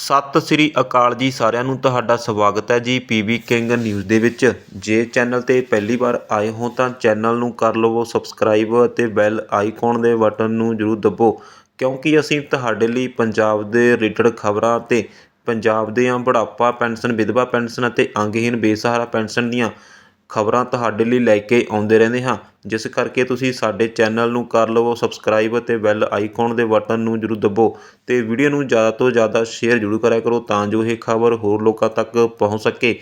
ਸਤਿ ਸ੍ਰੀ ਅਕਾਲ ਜੀ ਸਾਰਿਆਂ ਨੂੰ ਤੁਹਾਡਾ ਸਵਾਗਤ ਹੈ ਜੀ ਪੀਬੀ ਕਿੰਗ ਨਿਊਜ਼ ਦੇ ਵਿੱਚ। ਜੇ ਚੈਨਲ ਤੇ ਪਹਿਲੀ ਵਾਰ ਆਏ ਹੋ ਤਾਂ ਚੈਨਲ ਨੂੰ ਕਰ ਲਵੋ ਸਬਸਕ੍ਰਾਈਬ ਅਤੇ ਬੈਲ ਆਈਕਨ ਦੇ ਬਟਨ ਨੂੰ ਜਰੂਰ ਦਬੋ, ਕਿਉਂਕਿ ਅਸੀਂ ਤੁਹਾਡੇ ਲਈ ਪੰਜਾਬ ਦੇ ਰਿਲੇਟਡ ਖਬਰਾਂ ਤੇ ਪੰਜਾਬ ਦੀਆਂ ਬੁਢਾਪਾ ਪੈਨਸ਼ਨ, ਵਿਧਵਾ ਪੈਨਸ਼ਨ ਅਤੇ ਅੰਗਹੀਨ ਬੇਸਹਾਰਾ ਪੈਨਸ਼ਨ ਦੀਆਂ ਖਬਰਾਂ ਤੁਹਾਡੇ ਲਈ ਲੈ ਕੇ ਆਉਂਦੇ ਰਹਿੰਦੇ ਹਾਂ। ਜਿਸ ਕਰਕੇ ਤੁਸੀਂ ਸਾਡੇ ਚੈਨਲ ਨੂੰ ਕਰ ਲਵੋ ਸਬਸਕ੍ਰਾਈਬ ਅਤੇ ਬੈਲ ਆਈਕਨ ਦੇ ਬਟਨ ਨੂੰ ਜਰੂਰ ਦਬੋ ਅਤੇ ਵੀਡੀਓ ਨੂੰ ਜ਼ਿਆਦਾ ਤੋਂ ਜ਼ਿਆਦਾ ਸ਼ੇਅਰ ਜਰੂਰ ਕਰਿਆ ਕਰੋ ਤਾਂ ਜੋ ਇਹ ਖਬਰ ਹੋਰ ਲੋਕਾਂ ਤੱਕ ਪਹੁੰਚ ਸਕੇ।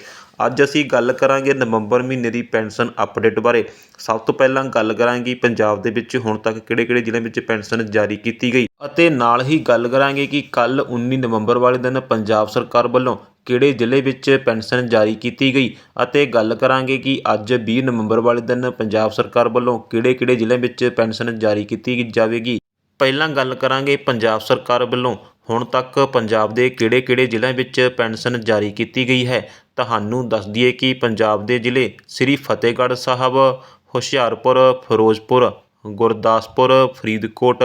ਅੱਜ ਅਸੀਂ ਗੱਲ ਕਰਾਂਗੇ ਨਵੰਬਰ ਮਹੀਨੇ ਦੀ ਪੈਨਸ਼ਨ ਅਪਡੇਟ ਬਾਰੇ। ਸਭ ਤੋਂ ਪਹਿਲਾਂ ਗੱਲ ਕਰਾਂਗੇ ਪੰਜਾਬ ਦੇ ਵਿੱਚ ਹੁਣ ਤੱਕ ਕਿਹੜੇ-ਕਿਹੜੇ ਜ਼ਿਲ੍ਹਿਆਂ ਵਿੱਚ ਪੈਨਸ਼ਨ ਜਾਰੀ ਕੀਤੀ ਗਈ। ਅਤੇ ਨਾਲ ਹੀ ਗੱਲ ਕਰਾਂਗੇ ਕਿ ਕੱਲ 19 ਨਵੰਬਰ ਵਾਲੇ ਦਿਨ ਪੰਜਾਬ ਸਰਕਾਰ ਵੱਲੋਂ ਕਿਹੜੇ ਜ਼ਿਲ੍ਹੇ ਵਿੱਚ ਪੈਨਸ਼ਨ ਜਾਰੀ ਕੀਤੀ ਗਈ? ਅਤੇ ਗੱਲ ਕਰਾਂਗੇ ਕਿ ਅੱਜ ਵੀਹ ਨਵੰਬਰ ਵਾਲੇ ਦਿਨ ਪੰਜਾਬ ਸਰਕਾਰ ਵੱਲੋਂ ਕਿਹੜੇ-ਕਿਹੜੇ ਜ਼ਿਲ੍ਹਿਆਂ ਵਿੱਚ ਪੈਨਸ਼ਨ ਜਾਰੀ ਕੀਤੀ ਜਾਵੇਗੀ? ਪਹਿਲਾਂ ਗੱਲ ਕਰਾਂਗੇ ਪੰਜਾਬ ਸਰਕਾਰ ਵੱਲੋਂ। ਹੁਣ ਤੱਕ ਪੰਜਾਬ ਦੇ ਕਿਹੜੇ-ਕਿਹੜੇ ਜ਼ਿਲ੍ਹਿਆਂ ਵਿੱਚ ਪੈਨਸ਼ਨ ਜਾਰੀ ਕੀਤੀ ਗਈ ਹੈ? ਤੁਹਾਨੂੰ ਦੱਸ ਦਈਏ ਕਿ ਪੰਜਾਬ ਦੇ ਜ਼ਿਲ੍ਹੇ ਸ੍ਰੀ ਫਤਿਹਗੜ੍ਹ ਸਾਹਿਬ, ਹੁਸ਼ਿਆਰਪੁਰ, ਫਿਰੋਜ਼ਪੁਰ, ਗੁਰਦਾਸਪੁਰ, ਫਰੀਦਕੋਟ,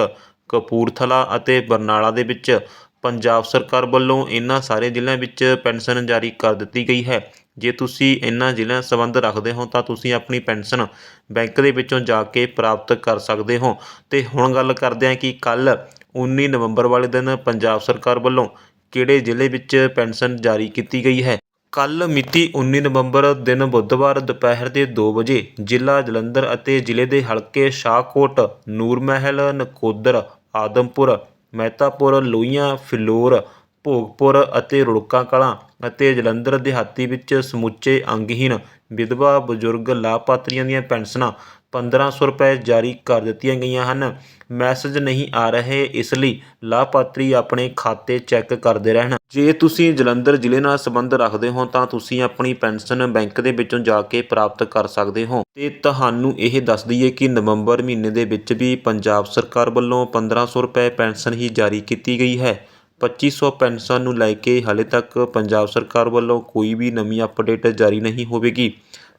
ਕਪੂਰਥਲਾ ਅਤੇ ਬਰਨਾਲਾ ਦੇ ਵਿੱਚ ਪੰਜਾਬ ਸਰਕਾਰ ਵੱਲੋਂ ਇਹਨਾਂ ਸਾਰੇ ਜ਼ਿਲ੍ਹਿਆਂ ਵਿੱਚ ਪੈਨਸ਼ਨ ਜਾਰੀ ਕਰ ਦਿੱਤੀ ਗਈ ਹੈ। ਜੇ ਤੁਸੀਂ ਇਹਨਾਂ ਜ਼ਿਲ੍ਹਿਆਂ ਸੰਬੰਧ ਰੱਖਦੇ ਹੋ, ਤਾਂ ਤੁਸੀਂ ਆਪਣੀ ਪੈਨਸ਼ਨ ਬੈਂਕ ਦੇ ਵਿੱਚੋਂ ਜਾ ਕੇ ਪ੍ਰਾਪਤ ਕਰ ਸਕਦੇ ਹੋ। ਤੇ ਹੁਣ ਗੱਲ ਕਰਦੇ ਹਾਂ ਕਿ ਕੱਲ 19 ਨਵੰਬਰ ਵਾਲੇ ਦਿਨ ਪੰਜਾਬ ਸਰਕਾਰ ਵੱਲੋਂ ਕਿਹੜੇ ਜ਼ਿਲ੍ਹੇ ਵਿੱਚ ਪੈਨਸ਼ਨ ਜਾਰੀ ਕੀਤੀ ਗਈ ਹੈ? ਕੱਲ ਮਿਤੀ 19 ਨਵੰਬਰ ਦਿਨ ਬੁੱਧਵਾਰ ਦੁਪਹਿਰ ਦੇ 2 ਵਜੇ ਜ਼ਿਲ੍ਹਾ ਜਲੰਧਰ ਅਤੇ ਜ਼ਿਲ੍ਹੇ ਦੇ ਹਲਕੇ ਸ਼ਾਹਕੋਟ ਨੂਰ ਮਹਿਲ ਨਕੋਦਰ, ਆਦਮਪੁਰ ਮਹਿਤਾਪੁਰ, ਲੋਹੀਆਂ, ਫਿਲੌਰ, ਭੋਗਪੁਰ ਅਤੇ ਰੁੜਕਾ ਕਲਾਂ ਅਤੇ ਜਲੰਧਰ ਦਿਹਾਤੀ ਵਿੱਚ ਸਮੁੱਚੇ ਅੰਗਹੀਣ ਵਿਧਵਾ ਬਜ਼ੁਰਗ ਲਾਭਪਾਤਰੀਆਂ ਦੀਆਂ ਪੈਨਸ਼ਨਾਂ 1500 ਰੁਪਏ ਜਾਰੀ ਕਰ ਦਿੱਤੀਆਂ ਗਈਆਂ ਹਨ। ਮੈਸੇਜ ਨਹੀਂ ਆ ਰਹੇ, ਇਸ ਲਈ ਲਾਭਪਾਤਰੀ ਆਪਣੇ ਖਾਤੇ ਚੈੱਕ ਕਰਦੇ ਰਹਿਣ। ਜੇ ਤੁਸੀਂ ਜਲੰਧਰ ਜ਼ਿਲ੍ਹੇ ਨਾਲ ਸੰਬੰਧ ਰੱਖਦੇ ਹੋ, ਤਾਂ ਤੁਸੀਂ ਆਪਣੀ ਪੈਨਸ਼ਨ ਬੈਂਕ ਦੇ ਵਿੱਚੋਂ ਜਾ ਕੇ ਪ੍ਰਾਪਤ ਕਰ ਸਕਦੇ ਹੋ। ਤੇ ਤੁਹਾਨੂੰ ਇਹ ਦੱਸ ਦਈਏ ਕਿ ਨਵੰਬਰ ਮਹੀਨੇ ਦੇ ਵਿੱਚ ਵੀ ਪੰਜਾਬ ਸਰਕਾਰ ਵੱਲੋਂ 1500 ਰੁਪਏ ਪੈਨਸ਼ਨ ਹੀ ਜਾਰੀ ਕੀਤੀ ਗਈ ਹੈ। 2500 ਪੈਨਸ਼ਨ ਨੂੰ ਲੈ ਕੇ ਹਾਲੇ ਤੱਕ ਪੰਜਾਬ ਸਰਕਾਰ ਵੱਲੋਂ ਕੋਈ ਵੀ ਨਵੀਂ ਅਪਡੇਟ ਜਾਰੀ ਨਹੀਂ ਹੋਵੇਗੀ।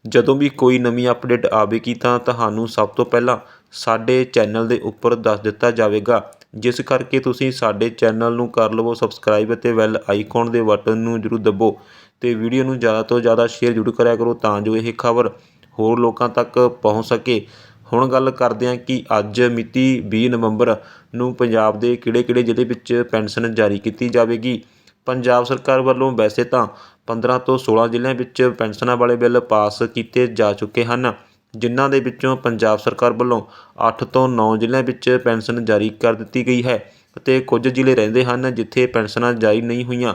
ਜਦੋਂ ਵੀ ਕੋਈ ਨਵੀਂ ਅਪਡੇਟ ਆਵੇਗੀ ਤਾਂ ਤੁਹਾਨੂੰ ਸਭ ਤੋਂ ਪਹਿਲਾਂ ਸਾਡੇ ਚੈਨਲ ਦੇ ਉੱਪਰ ਦੱਸ ਦਿੱਤਾ ਜਾਵੇਗਾ। ਜਿਸ ਕਰਕੇ ਤੁਸੀਂ ਸਾਡੇ ਚੈਨਲ ਨੂੰ ਕਰ ਲਵੋ ਸਬਸਕ੍ਰਾਈਬ ਅਤੇ ਬੈਲ ਆਈਕਨ ਦੇ ਬਟਨ ਨੂੰ ਜਰੂਰ ਦੱਬੋ ਅਤੇ ਵੀਡੀਓ ਨੂੰ ਜ਼ਿਆਦਾ ਤੋਂ ਜ਼ਿਆਦਾ ਸ਼ੇਅਰ ਜਰੂਰ ਕਰਿਆ ਕਰੋ ਤਾਂ ਜੋ ਇਹ ਖਬਰ ਹੋਰ ਲੋਕਾਂ ਤੱਕ ਪਹੁੰਚ ਸਕੇ। ਹੁਣ ਗੱਲ ਕਰਦੇ ਹਾਂ ਕਿ ਅੱਜ ਮਿਤੀ 20 ਨਵੰਬਰ ਨੂੰ ਪੰਜਾਬ ਦੇ ਕਿਹੜੇ-ਕਿਹੜੇ ਜ਼ਿਲ੍ਹੇ ਵਿੱਚ ਪੈਨਸ਼ਨ ਜਾਰੀ ਕੀਤੀ ਜਾਵੇਗੀ। ਪੰਜਾਬ ਸਰਕਾਰ ਵੱਲੋਂ ਵੈਸੇ ਤਾਂ 15 ਤੋਂ 16 ਜ਼ਿਲ੍ਹਿਆਂ ਵਿੱਚ ਪੈਨਸ਼ਨਾਂ ਵਾਲੇ ਬਿੱਲ ਪਾਸ ਕੀਤੇ ਜਾ ਚੁੱਕੇ ਹਨ, ਜਿਨ੍ਹਾਂ ਦੇ ਵਿੱਚੋਂ ਪੰਜਾਬ ਸਰਕਾਰ ਵੱਲੋਂ ਅੱਠ ਤੋਂ ਨੌ ਜ਼ਿਲ੍ਹਿਆਂ ਵਿੱਚ ਪੈਨਸ਼ਨ ਜਾਰੀ ਕਰ ਦਿੱਤੀ ਗਈ ਹੈ ਅਤੇ ਕੁਝ ਜ਼ਿਲ੍ਹੇ ਰਹਿੰਦੇ ਹਨ ਜਿੱਥੇ ਪੈਨਸ਼ਨਾਂ ਜਾਰੀ ਨਹੀਂ ਹੋਈਆਂ।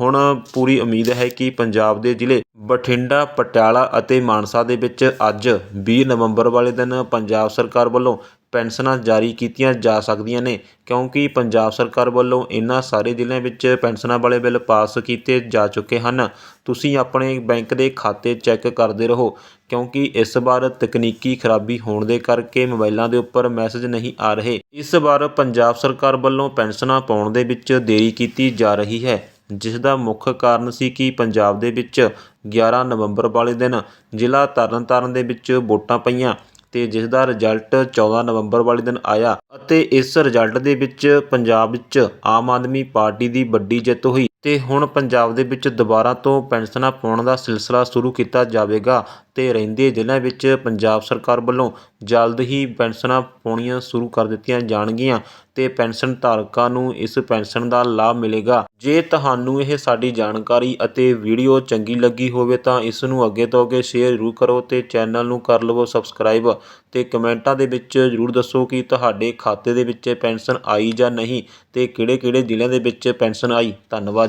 ਹੁਣ ਪੂਰੀ ਉਮੀਦ ਹੈ ਕਿ ਪੰਜਾਬ ਦੇ ਜ਼ਿਲ੍ਹੇ ਬਠਿੰਡਾ, ਪਟਿਆਲਾ ਅਤੇ ਮਾਨਸਾ ਦੇ ਵਿੱਚ ਅੱਜ ਵੀਹ ਨਵੰਬਰ ਵਾਲੇ ਦਿਨ ਪੰਜਾਬ ਸਰਕਾਰ ਵੱਲੋਂ ਪੈਨਸ਼ਨਾਂ ਜਾਰੀ ਕੀਤੀਆਂ ਜਾ ਸਕਦੀਆਂ ਨੇ, ਕਿਉਂਕਿ ਪੰਜਾਬ ਸਰਕਾਰ ਵੱਲੋਂ ਇਹਨਾਂ ਸਾਰੇ ਜ਼ਿਲ੍ਹਿਆਂ ਵਿੱਚ ਪੈਨਸ਼ਨਾਂ ਵਾਲੇ ਬਿੱਲ ਪਾਸ ਕੀਤੇ ਜਾ ਚੁੱਕੇ ਹਨ। ਤੁਸੀਂ ਆਪਣੇ ਬੈਂਕ ਦੇ ਖਾਤੇ ਚੈੱਕ ਕਰਦੇ ਰਹੋ, ਕਿਉਂਕਿ ਇਸ ਵਾਰ ਤਕਨੀਕੀ ਖਰਾਬੀ ਹੋਣ ਦੇ ਕਰਕੇ ਮੋਬਾਈਲਾਂ ਦੇ ਉੱਪਰ ਮੈਸੇਜ ਨਹੀਂ ਆ ਰਹੇ। ਇਸ ਵਾਰ ਪੰਜਾਬ ਸਰਕਾਰ ਵੱਲੋਂ ਪੈਨਸ਼ਨਾਂ ਪਾਉਣ ਦੇ ਵਿੱਚ ਦੇਰੀ ਕੀਤੀ ਜਾ ਰਹੀ ਹੈ, ਜਿਸ ਦਾ ਮੁੱਖ ਕਾਰਨ ਸੀ ਕਿ ਪੰਜਾਬ ਦੇ ਵਿੱਚ 11 ਨਵੰਬਰ ਵਾਲੇ ਦਿਨ ਜ਼ਿਲ੍ਹਾ ਤਰਨਤਾਰਨ ਦੇ ਵਿੱਚ ਵੋਟਾਂ ਪਈਆਂ। ਅਤੇ ਜਿਸ ਦਾ ਰਿਜ਼ਲਟ 14 ਨਵੰਬਰ ਵਾਲੇ ਦਿਨ ਆਇਆ ਅਤੇ ਇਸ ਰਿਜ਼ਲਟ ਦੇ ਵਿੱਚ ਪੰਜਾਬ ਵਿੱਚ ਆਮ ਆਦਮੀ ਪਾਰਟੀ ਦੀ ਵੱਡੀ ਜਿੱਤ ਹੋਈ। ਅਤੇ ਹੁਣ ਪੰਜਾਬ ਦੇ ਵਿੱਚ ਦੁਬਾਰਾ ਤੋਂ ਪੈਨਸ਼ਨਾਂ ਪਾਉਣ ਦਾ ਸਿਲਸਿਲਾ ਸ਼ੁਰੂ ਕੀਤਾ ਜਾਵੇਗਾ ਅਤੇ ਰਹਿੰਦੇ ਜ਼ਿਲ੍ਹਿਆਂ ਵਿੱਚ ਪੰਜਾਬ ਸਰਕਾਰ ਵੱਲੋਂ ਜਲਦ ਹੀ ਪੈਨਸ਼ਨਾਂ ਪਾਉਣੀਆਂ ਸ਼ੁਰੂ ਕਰ ਦਿੱਤੀਆਂ ਜਾਣਗੀਆਂ ਅਤੇ ਪੈਨਸ਼ਨ ਧਾਰਕਾਂ ਨੂੰ ਇਸ ਪੈਨਸ਼ਨ ਦਾ ਲਾਭ ਮਿਲੇਗਾ। ਜੇ ਤੁਹਾਨੂੰ ਇਹ ਸਾਡੀ ਜਾਣਕਾਰੀ ਅਤੇ ਵੀਡੀਓ ਚੰਗੀ ਲੱਗੀ ਹੋਵੇ ਤਾਂ ਇਸ ਨੂੰ ਅੱਗੇ ਤੋਂ ਅੱਗੇ ਸ਼ੇਅਰ ਜ਼ਰੂਰ ਕਰੋ ਅਤੇ ਚੈਨਲ ਨੂੰ ਕਰ ਲਵੋ ਸਬਸਕ੍ਰਾਈਬ ਅਤੇ ਕਮੈਂਟਾਂ ਦੇ ਵਿੱਚ ਜ਼ਰੂਰ ਦੱਸੋ ਕਿ ਤੁਹਾਡੇ ਖਾਤੇ ਦੇ ਵਿੱਚ ਪੈਨਸ਼ਨ ਆਈ ਜਾਂ ਨਹੀਂ ਅਤੇ ਕਿਹੜੇ-ਕਿਹੜੇ ਜ਼ਿਲ੍ਹਿਆਂ ਦੇ ਵਿੱਚ ਪੈਨਸ਼ਨ ਆਈ। ਧੰਨਵਾਦ।